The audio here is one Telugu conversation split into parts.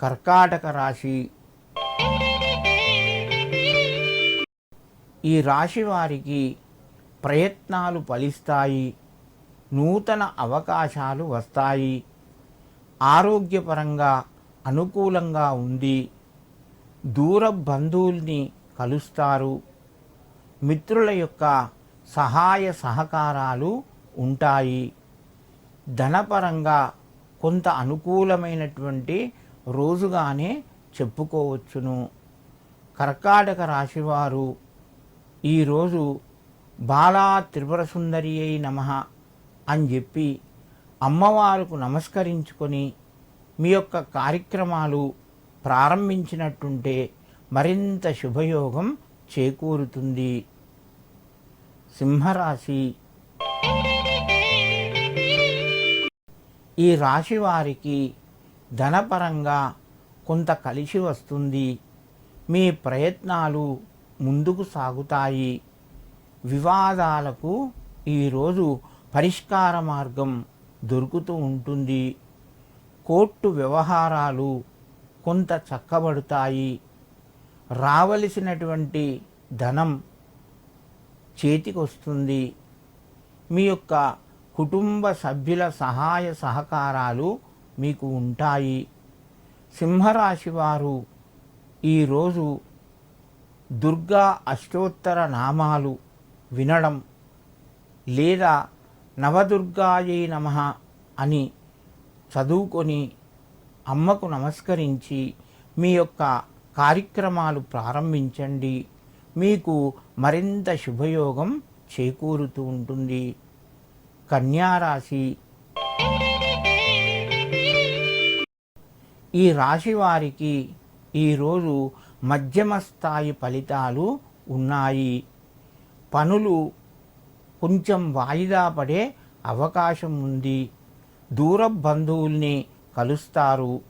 కర్కాటక రాశి. ఈ రాశి వారికి ప్రయత్నాలు ఫలిస్తాయి నూతన అవకాశాలు వస్తాయి ఆరోగ్యపరంగా అనుకూలంగా ఉంది దూర బంధువుల్ని కలుస్తారు మిత్రుల యొక్క సహాయ సహకారాలు ఉంటాయి. ధనపరంగా కొంత అనుకూలమైనటువంటి రోజుగానే చెప్పుకోవచ్చును. కర్కాటక రాశివారు ఈరోజు బాలా త్రిపుర సుందరి అయి నమ అని చెప్పి అమ్మవారుకు నమస్కరించుకొని మీ యొక్క కార్యక్రమాలు ప్రారంభించినట్టుంటే మరింత శుభయోగం చేకూరుతుంది. సింహరాశి ఈ రాశి వారికి ధనపరంగా కొంత కలిసి వస్తుంది. మీ ప్రయత్నాలు ముందుకు సాగుతాయి. వివాదాలకు ఈరోజు పరిష్కార మార్గం దొరుకుతూ ఉంటుంది. కోర్టు వ్యవహారాలు కొంత చక్కబడతాయి. రావలసినటువంటి ధనం చేతికొస్తుంది. మీ యొక్క కుటుంబ సభ్యుల సహాయ సహకారాలు మీకు ఉంటాయి. సింహరాశి వారు ఈరోజు దుర్గా అష్టోత్తర నామాలు వినడం లేదా నవదుర్గాయే నమ అని చదువుకొని అమ్మకు నమస్కరించి మీ యొక్క కార్యక్రమాలు ప్రారంభించండి. మీకు మరింత శుభయోగం చేకూరుతూ ఉంటుంది. కన్యారాశి ఈ రాశి వారికి ఈరోజు మధ్యమ స్థాయి ఫలితాలు ఉన్నాయి. పనులు కొంచెం వాయిదా పడే అవకాశం ఉంది. దూర బంధువుల్ని కలుస్తారు.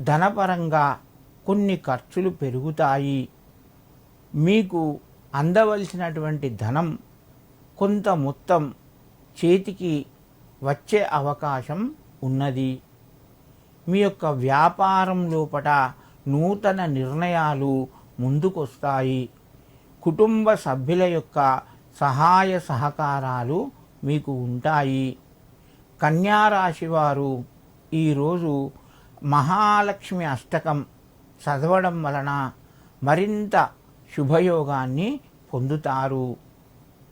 ధనపరంగా కొన్ని ఖర్చులు పెరుగుతాయి. మీకు అందవలసినటువంటి ధనం కొంత మొత్తం చేతికి వచ్చే అవకాశం ఉన్నది. మీ యొక్క వ్యాపారం లోపట నూతన నిర్ణయాలు ముందుకొస్తాయి. కుటుంబ సభ్యుల యొక్క సహాయ సహకారాలు మీకు ఉంటాయి. కన్యారాశి వారు ఈరోజు మహాలక్ష్మి అష్టకం చదవడం వలన మరింత శుభయోగాన్ని పొందుతారు.